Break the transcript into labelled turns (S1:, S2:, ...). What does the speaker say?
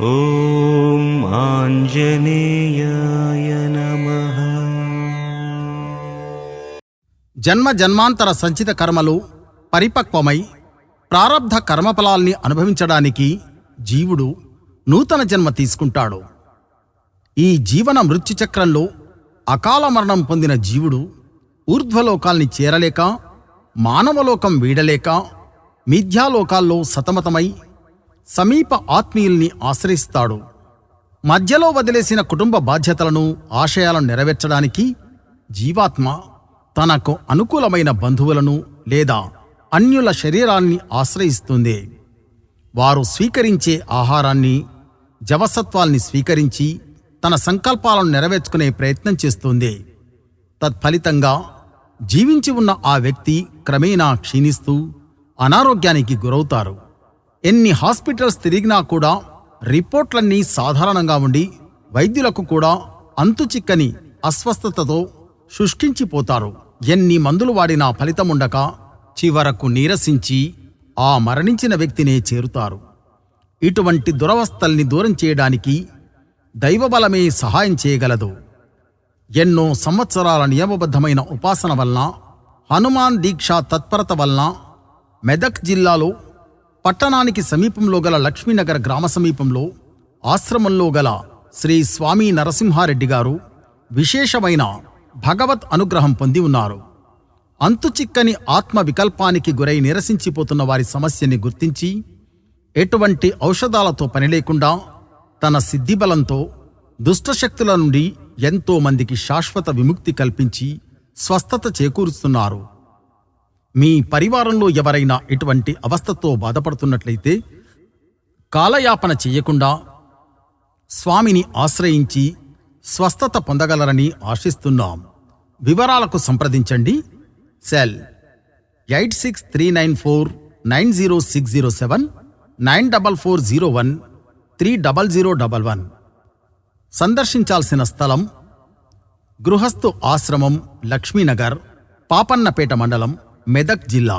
S1: ॐ आञ्जनेयाय नमः
S2: జన్మ జన్మాంతర సంచిత కర్మలు పరిపక్వమై ప్రారబ్ధ కర్మఫలాల్ని అనుభవించడానికి జీవుడు నూతన జన్మ తీసుకుంటాడు ఈ జీవన మృత్యు చక్రంలో అకాల మరణం పొందిన జీవుడు ఊర్ధ్వలోకాల్ని చేరలేక మానవలోకం వీడలేక మిథ్యాలోకాల్లో సతమతమై సమీప ఆత్మీయుల్ని ఆశ్రయిస్తాడు. మధ్యలో వదిలేసిన కుటుంబ బాధ్యతలను ఆశయాలను నెరవేర్చడానికి జీవాత్మ తనకు అనుకూలమైన బంధువులను లేదా అన్యుల శరీరాన్ని ఆశ్రయిస్తుంది. వారు స్వీకరించే ఆహారాన్ని జవసత్వాల్ని స్వీకరించి తన సంకల్పాలను నెరవేర్చుకునే ప్రయత్నం చేస్తుంది. తత్ఫలితంగా జీవించి ఉన్న ఆ వ్యక్తి క్రమేణా క్షీణిస్తూ అనారోగ్యానికి గురవుతారు. ఎన్ని హాస్పిటల్స్ తిరిగినా కూడా రిపోర్ట్లన్నీ సాధారణంగా ఉండి వైద్యులకు కూడా అంతుచిక్కని అస్వస్థతతో శుష్కించిపోతారు. ఎన్ని మందులు వాడినా ఫలితముండక చివరకు నీరసించి ఆ మరణించిన వ్యక్తినే చేరుతారు. ఇటువంటి దురవస్థల్ని దూరం చేయడానికి దైవబలమే సహాయం చేయగలదు. ఎన్నో సంవత్సరాల నియమబద్ధమైన ఉపాసన వలన హనుమాన్ దీక్ష తత్పరత వలన మెదక్ జిల్లాలో పట్టణానికి సమీపంలో గల లక్ష్మీనగర్ గ్రామ సమీపంలో ఆశ్రమంలో గల శ్రీ స్వామి నరసింహారెడ్డి గారు విశేషమైన భగవత్ అనుగ్రహం పొంది ఉన్నారు. అంతుచిక్కని ఆత్మ వికల్పానికి గురై నిరసించిపోతున్న వారి సమస్యని గుర్తించి ఎటువంటి ఔషధాలతో పని లేకుండా తన సిద్ధిబలంతో దుష్టశక్తుల నుండి ఎంతోమందికి శాశ్వత విముక్తి కల్పించి స్వస్థత చేకూరుస్తున్నారు. మీ పరివారంలో ఎవరైనా ఇటువంటి అవస్థతో బాధపడుతున్నట్లయితే కాలయాపన చెయ్యకుండా స్వామిని ఆశ్రయించి స్వస్థత పొందగలరని ఆశిస్తున్నాం. వివరాలకు సంప్రదించండి. Cell eight six three nine four nine zero six zero seven nine double four zero one three double zero double one. సందర్శించాల్సిన స్థలం గృహస్థు ఆశ్రమం లక్ష్మీనగర్ పాపన్నపేట మండలం మెదక్ జిల్లా